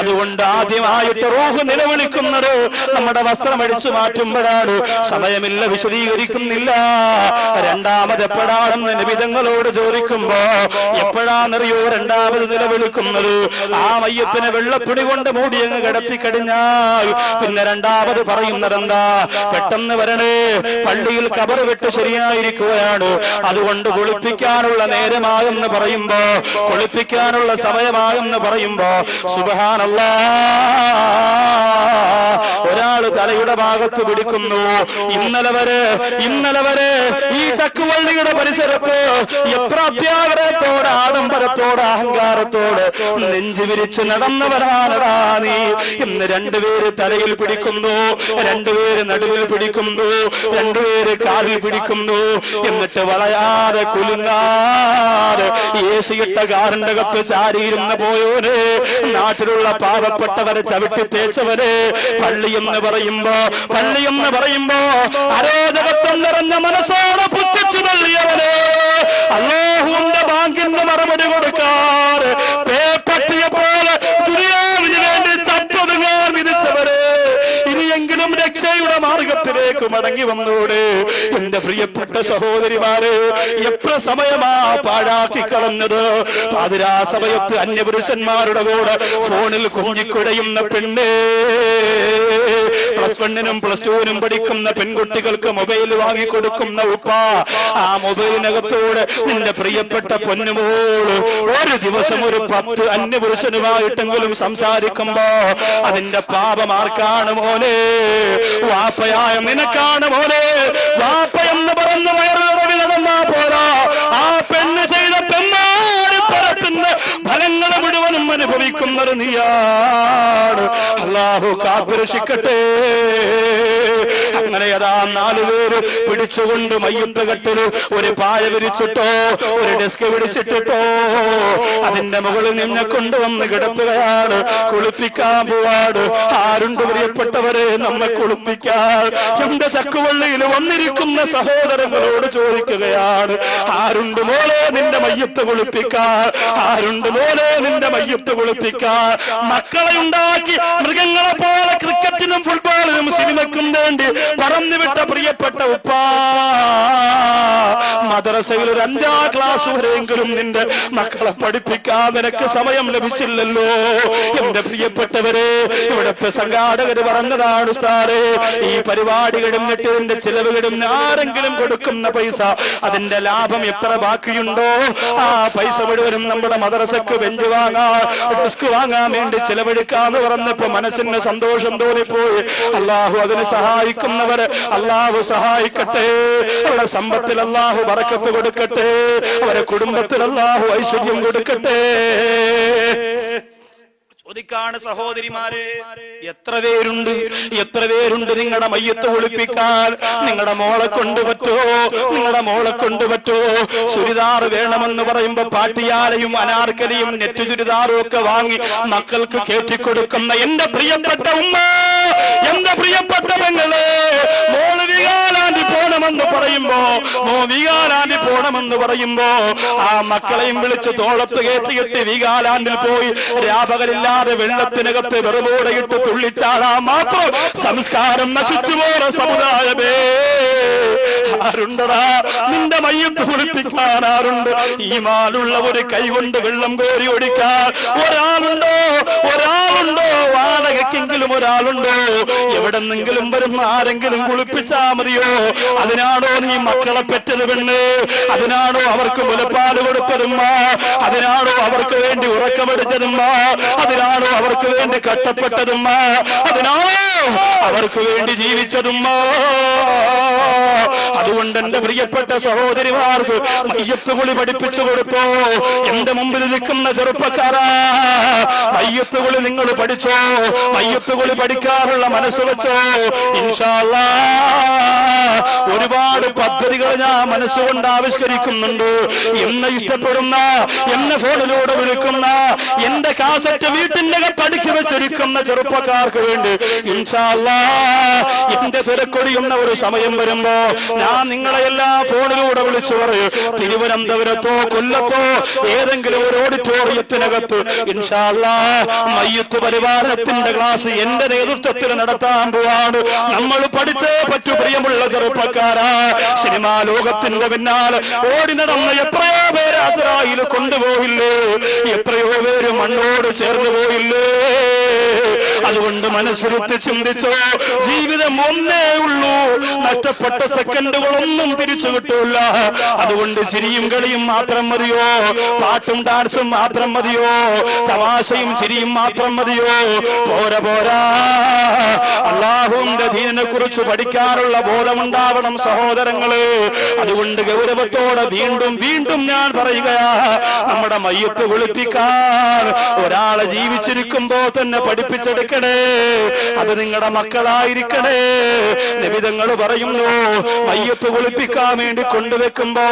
അതുകൊണ്ട് ആദ്യമായിട്ട് റൂഹ് നിലവിളിക്കുന്നത് നമ്മുടെ വസ്ത്രം അടിച്ചു മാറ്റുമ്പോഴാണ് സമയമില്ല വിശദീകരിക്കുന്നില്ല. രണ്ടാമത് എപ്പോഴാണെന്ന് നിബിതങ്ങളോട് ചോദിക്കുമ്പോ എപ്പോഴാണെന്നറിയോ രണ്ടാമത് നിലവിളിക്കുന്നത്? ആ മയ്യത്തിനെ വെള്ളപ്പിടി കൊണ്ട് മൂടി അങ്ങ് കിടത്തി കഴിഞ്ഞാൽ പിന്നെ രണ്ടാമത് പറയുന്നത് എന്താ പെട്ടെന്ന് വരണേ പള്ളിയിൽ കബർ വിട്ട് ശരിയായിരിക്കുകയാണ്. അതുകൊണ്ട് കുളിപ്പിക്കാനുള്ള നേരമായെന്ന് പറയുമ്പോ കുളിപ്പിക്കാനുള്ള സമയമായെന്ന് പറയുമ്പോ ഒരാൾ തലയുടെ ഭാഗത്ത് പിടിക്കുന്നു. ഇന്നലെ വരെ ഇന്നലെ വരെ ഈ ചക്കുവള്ളിയുടെ പരിസരത്ത് എത്ര ആഡംബരത്തോട് അഹങ്കാരത്തോട് നെഞ്ചു വിരിച്ച് നടന്നവരാണടാ നീ. ഇന്ന് രണ്ടുപേര് തലയിൽ പിടിക്കുന്നു രണ്ടുപേര് നടുവിൽ പിടിക്കുന്നു രണ്ടുപേര് കാലിൽ പിടിക്കുന്നു. എന്നിട്ട് വളയാതെ കുലുങ്ങാതെ ഏശിയിട്ട കാറിന്റെ കത്ത് ചാരിയിരുന്ന് പോയോന്. നാട്ടിലുള്ള പാവപ്പെട്ടവരെ ചവിട്ടി തേച്ചവര്. പള്ളി എന്ന് പറയുമ്പോ പള്ളി എന്ന് പറയുമ്പോ അരോചകത്വം നിറഞ്ഞ മനസ്സോടെ പുച്ഛിച്ചു തള്ളിയവന്. അള്ളാഹുവിന്റെ ബാങ്കിന്റെ മറുപടി കൊടുക്കാറ്. പേപ്പട്ടിയെ പോലെ ദുരിയാവിന് വേണ്ടി തപ്പൊതുങ്ങാൻ വിധിച്ചവരെ. ഇനിയെങ്കിലും രക്ഷയുടെ മാർഗത്തിലേക്ക് മടങ്ങി വന്നൂടെ. എന്റെ പ്രിയപ്പെട്ട സഹോദരിമാരെ എത്ര സമയമാ പാഴാക്കി കളഞ്ഞത്? പാതിരാ സമയത്ത് അന്യപുരുഷന്മാരുടെ കൂടെ ഫോണിൽ കുഞ്ഞിക്കുടയുന്ന പെണ്ണേ. പ്ലസ് വണ്ണിനും പ്ലസ് ടുവിനും പഠിക്കുന്ന പെൺകുട്ടികൾക്ക് മൊബൈൽ വാങ്ങി കൊടുക്കുന്ന ഉപ്പ. ആ മൊബൈലിനകത്തോട് നിന്റെ പ്രിയപ്പെട്ട പൊന്നുമോൾ ഒരു ദിവസം ഒരു പത്ത് അന്യപുരുഷനുമായിട്ടെങ്കിലും സംസാരിക്കുമ്പോ അതിന്റെ പാപം ആർക്കാണ് മോനെ? വാപ്പയായ നിനക്കാണ് മോനെ. വാപ്പ എന്ന് പറഞ്ഞ വയറുറവി അനുഭവിക്കുന്നത് നീയാണ്. അള്ളാഹു കാത്തുരക്ഷിക്കട്ടെ. അങ്ങനെ അതാ നാലുപേര് പിടിച്ചുകൊണ്ട് മയ്യത്ത് കെട്ടിൽ ഒരു പായ വിരിച്ചിട്ടോ ഒരു ഡെസ്ക് പിടിച്ചിട്ടിട്ടോ അതിന്റെ മുകളിൽ നിന്നെ കൊണ്ടുവന്ന് കിടത്തുകയാണ്. കുളിപ്പിക്കാൻ പോവാട് ആരുണ്ട് പ്രിയപ്പെട്ടവരെ? നമ്മെ കുളിപ്പിക്കാൻ. എന്റെ ചക്കുവള്ളിയിൽ വന്നിരിക്കുന്ന സഹോദരങ്ങളോട് ചോദിക്കുകയാണ്. ആരുണ്ട് മോളെ നിന്റെ മയ്യത്ത് കുളിപ്പിക്കാൻ? ആരുണ്ട് മോനെ നിന്റെ മയ്യത്ത് കുളിപ്പിക്കാൻ? മക്കളെ ഉണ്ടാക്കി മൃഗങ്ങളെ പോലെ ക്രിക്കറ്റിനും ഫുട്ബോളിനും സിനിമയ്ക്കും വേണ്ടി പറന്നുവിട്ട പ്രിയപ്പെട്ട ഉപ്പ. മദ്രസയിൽ ഒരു അഞ്ചാം ക്ലാസ് വരെയെങ്കിലും നിന്റെ മക്കളെ പഠിപ്പിക്കാൻ നിനക്ക് സമയം ലഭിച്ചില്ലല്ലോ. എന്റെ പ്രിയപ്പെട്ടവരെ ഇവിടെ സംഘാടകര് പറഞ്ഞതാണ് ഉസ്താദേ ഈ പരിപാടി പരിപാടികളും ചിലവ് കിടന്ന് ആരെങ്കിലും കൊടുക്കുന്ന പൈസ അതിന്റെ ലാഭം എത്ര ബാക്കിയുണ്ടോ? ആ പൈസ മുഴുവനും നമ്മുടെ മദ്രസക്ക് ബെഞ്ച് വാങ്ങാ റിസ്ക് വാങ്ങാൻ വേണ്ടി ചിലവെടുക്കാന്ന് പറഞ്ഞപ്പോ മനസ്സിന് സന്തോഷം തോന്നിപ്പോയി. അള്ളാഹു അതിന് സഹായിക്കുന്നവര് അള്ളാഹു സഹായിക്കട്ടെ. അവരുടെ സമ്പത്തിൽ അള്ളാഹു പറക്കത്ത് കൊടുക്കട്ടെ. അവരെ കുടുംബത്തിൽ അള്ളാഹു ഐശ്വര്യം കൊടുക്കട്ടെ. ചോദിക്കാണ് സഹോദരിമാരെ. എത്ര പേരുണ്ട്? എത്ര പേരുണ്ട് നിങ്ങളുടെ മയ്യത്ത് ഒളിപ്പിക്കാൻ? നിങ്ങളുടെ മോളെ കൊണ്ട് പറ്റോ? നിങ്ങളുടെ മോളെ കൊണ്ട് പറ്റോ? ചുരിദാർ വേണമെന്ന് പറയുമ്പോ പാട്ടിയാലയും അനാർക്കലിയും നെറ്റ് ചുരിദാറും ഒക്കെ വാങ്ങി മക്കൾക്ക് കേട്ടിക്കൊടുക്കുന്ന എന്റെ പ്രിയപ്പെട്ട ഉമ്മ എന്റെ പ്രിയപ്പെട്ട പെങ്ങളെ മോൾ വികാലാണ്ടി പോണമെന്ന് പറയുമ്പോ മോ വികാലാണ്ടി പോണമെന്ന് പറയുമ്പോ ആ മക്കളെയും വിളിച്ച് തോളത്ത് കയറ്റി കെട്ടി വികാലാണ്ടിൽ പോയി രാപകലില്ലാതെ വെള്ളത്തിനകത്ത് വെറുപോടെയിട്ട് തുള്ളിച്ചാടാ മാത്രം സംസ്കാരം നശിച്ചു പോലെ സമുദായമേ. ആരുണ്ടടാ? നിന്റെ മയ്യത്ത് കുളിപ്പിക്കാൻ ആരുണ്ട്? ഈ മാലുള്ള ഒരു കൈകൊണ്ട് വെള്ളം കോരി ഒടിക്കാൻ ഒരാളുണ്ടോ? ഒരാളുണ്ടോ? വാടകയ്ക്കെങ്കിലും ഒരാളുണ്ടോ? എവിടെന്നെങ്കിലും വരുന്ന ആരെങ്കിലും കുളിപ്പിച്ചാ മതിയോ? അതിനാണോ നീ മക്കളെ പെറ്റത് പെണ്ണ്? അതിനാണോ അവർക്ക് മുലപ്പാൽ കൊടുത്തതുമ്മ? അതിനാണോ അവർക്ക് വേണ്ടി ഉറക്കമെടുത്തതുമ്മ? അതിനാണോ അവർക്ക് വേണ്ടി കട്ടപ്പെട്ടതുമ്മ അതിനാണോ അവർക്ക് വേണ്ടി ജീവിച്ചതുമ്മ? അതുകൊണ്ട് എന്റെ പ്രിയപ്പെട്ട സഹോദരിമാർക്ക് മയ്യത്ത് കുളി പഠിപ്പിച്ചു കൊടുത്തോ. എന്റെ മുമ്പിൽ നിൽക്കുന്ന ചെറുപ്പക്കാരാ മയ്യത്ത് കുളി നിങ്ങൾ പഠിച്ചോ. മയ്യത്ത് കുളി പഠിക്കാറുള്ള മനസ്സ് വെച്ചോ. ഇൻഷാല്ല ഒരുപാട് പദ്ധതികൾ ഞാൻ മനസ്സുകൊണ്ട് ആവിഷ്കരിക്കുന്നുണ്ട്. എന്നെ ഇഷ്ടപ്പെടുന്ന എന്നെ ഫോണിലൂടെ വിളിക്കുന്ന എന്റെ കാസറ്റ് വീട്ടിന്റെ പഠിച്ചു വെച്ചിരിക്കുന്ന ചെറുപ്പക്കാർക്ക് വേണ്ടി ഇൻഷാല്ല എന്റെ തിരക്കൊടിയുന്ന ഒരു സമയം വരുമ്പോ ഞാൻ നിങ്ങളെ എല്ലാ ഫോണിലൂടെ വിളിച്ചു പറയും. തിരുവനന്തപുരത്തോ കൊല്ലത്തോ ഏതെങ്കിലും ഒരു ഓഡിറ്റോറിയത്തിനകത്ത് മയ്യത്ത് പരിവാരത്തിന്റെ ക്ലാസ് എന്റെ നേതൃത്വത്തിൽ നടത്താൻ പോവാണ്. നമ്മൾ പഠിച്ചേ പറ്റു പ്രിയമുള്ള ചെറുപ്പക്കാരാ. സിനിമാ ലോകത്തിന്റെ പിന്നാലെ ഓടി നടന്ന എത്രയോ പേര് അസറായിൽ കൊണ്ടുപോയില്ലേ? എത്രയോ പേര് മണ്ണോട് ചേർന്ന് പോയില്ലേ? അതുകൊണ്ട് മനസ്സിരുത്തി ചിന്തിച്ചോ ജീവിതം ഒന്നേ ഉള്ളൂ. നഷ്ടപ്പെട്ട സെക്കൻഡുകളൊന്നും തിരിച്ചു കിട്ടൂല. അതുകൊണ്ട് ചിരിയും കളിയും മാത്രം മതിയോ? പാട്ടും ഡാൻസും മാത്രം മതിയോ? തമാശയും ചിരിയും മാത്രം മതിയോ? പോര പോരാ. അള്ളാഹുവിന്റെ ദീനിനെ കുറിച്ച് പഠിക്കാനുള്ള ബോധമുണ്ടാവണം സഹോദരങ്ങൾ. അതുകൊണ്ട് ഗൗരവത്തോടെ വീണ്ടും വീണ്ടും ഞാൻ പറയുകയാ നമ്മുടെ മയ്യത്ത് കുളിപ്പിക്കാൻ ഒരാളെ ജീവിച്ചിരിക്കുമ്പോ തന്നെ പഠിപ്പിച്ചെടുക്കണേ. അത് നിങ്ങളുടെ മക്കളായിരിക്കണേ. നിബിതങ്ങൾ പറയുന്നു. മയ്യത്ത് കുളിപ്പിക്കാൻ വേണ്ടി കൊണ്ടുവെക്കുമ്പോ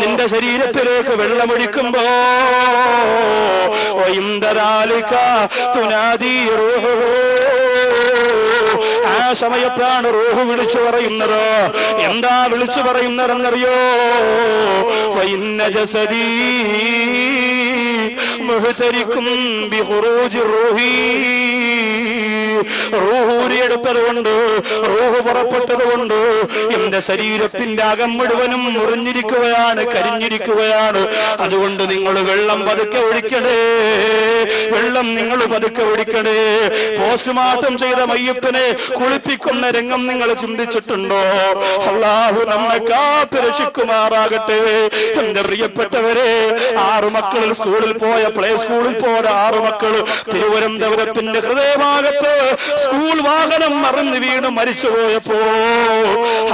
നിന്റെ ശരീരത്തിലേക്ക് വെള്ളമൊഴിക്കുമ്പോ ഒയിന്തരാലിക്ക തുനാദീ റൂഹു. ആ സമയത്താണ് റൂഹ് വിളിച്ചു പറയുന്നത്. എന്താ വിളിച്ചു പറയുന്നതെന്നറിയോ? ജസദീ مهتركم بخروج الروحي. റൂഹൂരിയെടുത്തത് കൊണ്ട് റൂഹ് പുറപ്പെട്ടതുകൊണ്ട് എന്റെ ശരീരത്തിന്റെ അകം മുഴുവനും മുറിഞ്ഞിരിക്കുകയാണ് കരിഞ്ഞിരിക്കുകയാണ്. അതുകൊണ്ട് നിങ്ങൾ വെള്ളം പതുക്കെ ഒഴിക്കണേ വെള്ളം നിങ്ങൾ പതുക്കെ ഒഴിക്കണേ. പോസ്റ്റ്മോർട്ടം ചെയ്ത മയ്യപ്പനെ കുളിപ്പിക്കുന്ന രംഗം നിങ്ങൾ ചിന്തിച്ചിട്ടുണ്ടോ? അള്ളാഹു നമ്മെ കാത്തു രക്ഷിക്കുമാറാകട്ടെ. എന്റെ പ്രിയപ്പെട്ടവരെ ആറു മക്കൾ സ്കൂളിൽ പോയ പ്ലേ സ്കൂളിൽ പോയ ആറു മക്കൾ തിരുവനന്തപുരത്തിന്റെ ഹൃദയഭാഗത്ത് സ്കൂൾ വാഹനം മറന്നു വീണ് മരിച്ചു പോയപ്പോ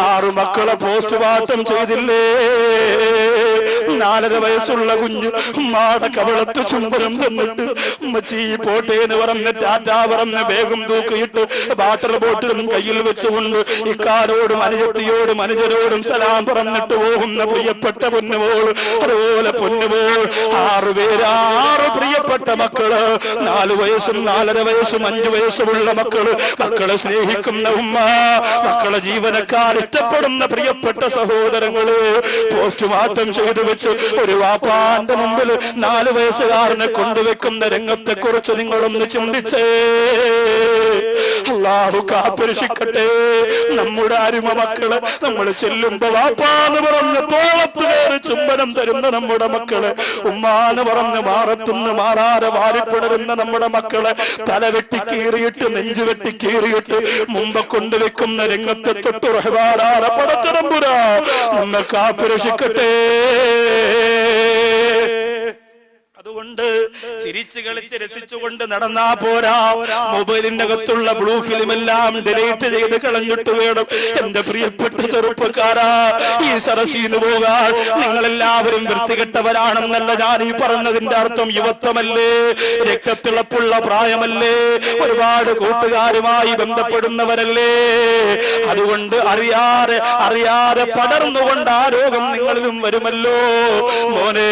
ആറു മക്കളെ പോസ്റ്റ്മോർട്ടം ചെയ്തില്ലേ? നാലര വയസ്സുള്ള കുഞ്ഞ് മാട കവളത്ത് ചുംബനം തന്നിട്ട് ഉമ്മച്ചി പോട്ടെ എന്ന് പറഞ്ഞ് ടാറ്റാ പറഞ്ഞ് വേഗം തൂക്കിയിട്ട് വാട്ടർ ബോട്ടിലും കയ്യിൽ വെച്ചുകൊണ്ട് ഇക്കാരോടും അനുജത്തിയോടും അനുജരോടും സലാം പറഞ്ഞിട്ട് പോകുന്ന പ്രിയപ്പെട്ട പൊന്നുപോൾ അതുപോലെ പൊന്നുപോൾ ആറുപേരാറ് പേര് ആറ് പ്രിയപ്പെട്ട മക്കൾ നാല് വയസ്സും നാലര വയസ്സും അഞ്ചു വയസ്സുമുള്ള മക്കൾ മക്കളെ സ്നേഹിക്കുന്ന ഉമ്മ മക്കളെ ജീവനക്കാർ ഇഷ്ടപ്പെടുന്ന പ്രിയപ്പെട്ട സഹോദരങ്ങൾ പോസ്റ്റ്മോർട്ടം ചെയ്തു വെച്ച് ഒരു വാപ്പാന്റെ മുമ്പിൽ നാല് വയസ്സുകാരനെ കൊണ്ടുവെക്കുന്ന രംഗത്തെ കുറിച്ച് നിങ്ങളൊന്ന് ചിന്തിച്ചേ. അള്ളാഹു കാത്തുരക്ഷിക്കട്ടെ. നമ്മുടെ അരുമ മക്കൾ നമ്മൾ ചെല്ലുമ്പോ വാപ്പാന്ന് പറഞ്ഞ് തോളത്ത് കയറി ചുംബനം തരുന്ന നമ്മുടെ മക്കൾ. ഉമ്മാന്ന് പറഞ്ഞ് മാറത്തുനിന്ന് മാറാതെ വാരിപ്പിടരുന്ന നമ്മുടെ മക്കൾ. തല വെട്ടി കീറിയിട്ട് നെഞ്ചു വെട്ടി കീറിയിട്ട് മുമ്പ് കൊണ്ടുവെക്കുന്ന രംഗത്തെ തൊട്ട് റഹ്മാനാറ നമ്മൾ നമ്മെ കാത്തുരക്ഷിക്കട്ടെ. അതുകൊണ്ട് ചിരിച്ചു കളിച്ച് രസിച്ചുകൊണ്ട് നടന്നാ പോരാ. മൊബൈലിന്റെ അകത്തുള്ള ബ്ലൂ ഫിലിം എല്ലാം ഡിലീറ്റ് ചെയ്ത് കളഞ്ഞിട്ട് വേണം. എന്റെ പ്രിയപ്പെട്ട ചെറുപ്പക്കാരാ ഈ സരസീന്ന് പോകാൻ. നിങ്ങൾ എല്ലാവരും വൃത്തികെട്ടവരാണെന്നല്ല ഞാൻ ഈ പറഞ്ഞതിന്റെ അർത്ഥം. യുവത്വമല്ലേ രക്തത്തിളപ്പുള്ള പ്രായമല്ലേ ഒരുപാട് കൂട്ടുകാരുമായി ബന്ധപ്പെടുന്നവരല്ലേ. അതുകൊണ്ട് അറിയാതെ അറിയാതെ പടർന്നുകൊണ്ട് ആ രോഗം നിങ്ങളിലും വരുമല്ലോ. മോനെ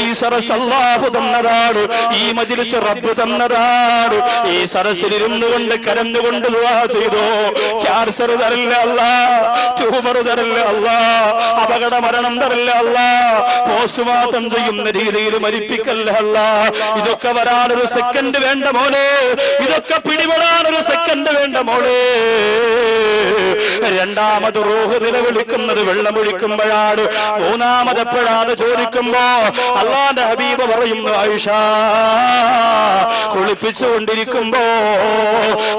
ഈ സരസ് അള്ളാഹു തന്നതാണ് ഈ മജിലിസ് റബ്ബ് തന്നതാണ് ഈ സരസിലിരുന്നു കൊണ്ട് കരഞ്ഞുകൊണ്ട് ദുആ ചെയ്തോ. ക്യാൻസർ തരല്ല അല്ല. ട്യൂമർ തരല്ല അല്ല. അപകട മരണം തരല്ല അല്ല. പോസ്റ്റ്മോർട്ടം ചെയ്യുന്ന രീതിയിൽ മരിപ്പിക്കല്ല അല്ല. ഇതൊക്കെ വരാനൊരു സെക്കൻഡ് വേണ്ട മോനെ ഇതൊക്കെ പിടിപെടാനൊരു സെക്കൻഡ് വേണ്ട മോളെ. രണ്ടാമത് റോഹ് നിലവിളിക്കുന്നത് വെള്ളമൊഴിക്കുമ്പോഴാണ് മൂന്നാമത് എപ്പോഴാണ് ചോദിക്കുമ്പോ? അള്ളാന്റെ ഹബീബ് പറയുന്നു ആയിഷ കുളിപ്പിച്ചുകൊണ്ടിരിക്കുമ്പോ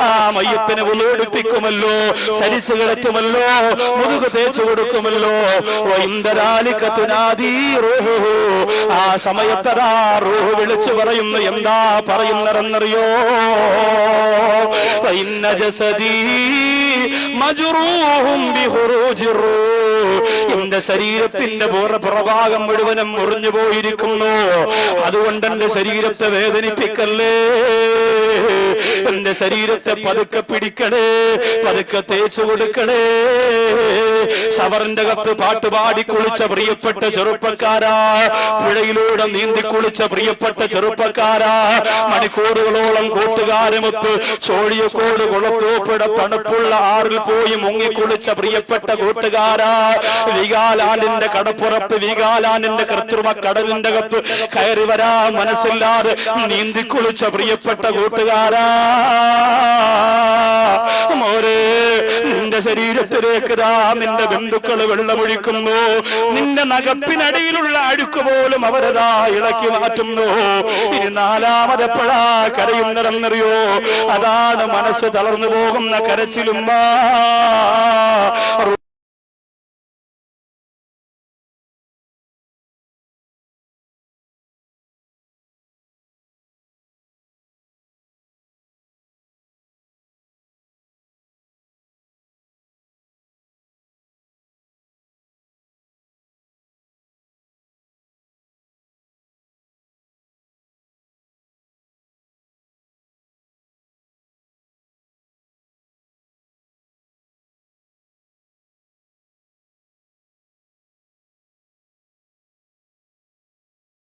ആ മയ്യപ്പിനെ ഉലോടിപ്പിക്കുമല്ലോ ചരിച്ചു കിടക്കുമല്ലോ മുതുക് തേച്ചു കൊടുക്കുമല്ലോ. ആ സമയത്തതാ റൂഹ് വിളിച്ചു പറയുന്നു എന്താ പറയുന്നറിയോ ഫൈന്ന ജസദീ മജുറൂഹും ബിഖുറൂജി റൂഹ്. എന്റെ ശരീരത്തിന്റെ പുറ- പുറഭാഗം മുഴുവനും മുറിഞ്ഞു പോയിരിക്കുന്നു അതുകൊണ്ട് എന്റെ ശരീരത്തെ വേദനിപ്പിക്കല്ലേ? എന്റെ ശരീരത്തെ പതുക്കെ പിടിക്കണേ പതുക്കെ തേച്ചു കൊടുക്കണേ. ഷവറിന്റെ കത്ത് പാട്ട് പാടി കുളിച്ച പ്രിയപ്പെട്ട ചെറുപ്പക്കാരാ. പുഴയിലൂടെ നീന്തി കുളിച്ച പ്രിയപ്പെട്ട ചെറുപ്പക്കാരാ. മണിക്കൂറുകളോളം കൂട്ടുകാരുമൊത്ത് ചോഴിയക്കോട് കുളത്തോപ്പിട തണുപ്പുള്ള ആറിൽ പോയി മുങ്ങിക്കുളിച്ച പ്രിയപ്പെട്ട കൂട്ടുകാരാ. വികാലാലിന്റെ കടപ്പുറത്ത് വികാലാലിന്റെ കൃത്രിമ കടലിന്റെ കത്ത് കയറി വരാ മനസ്സില്ലാതെ നീന്തി കുളിച്ച പ്രിയപ്പെട്ട കൂട്ടുകാരാ. മോരെ നിന്റെ ശരീരത്തിലേക്ക് ദാ നിന്റെ ബന്ധുക്കൾ വെള്ളമൊഴിക്കുന്നു. നിന്റെ നഗപ്പിനടിയിലുള്ള അഴുക്ക് പോലും അവരതാ ഇളക്കി മാറ്റുന്നു. ഇനി നാലാമതെപ്പോഴാ കരയുന്നതെന്നറിയോ അതാണ് മനസ്സ് തളർന്നു പോകുന്ന കരച്ചിലുമ്മ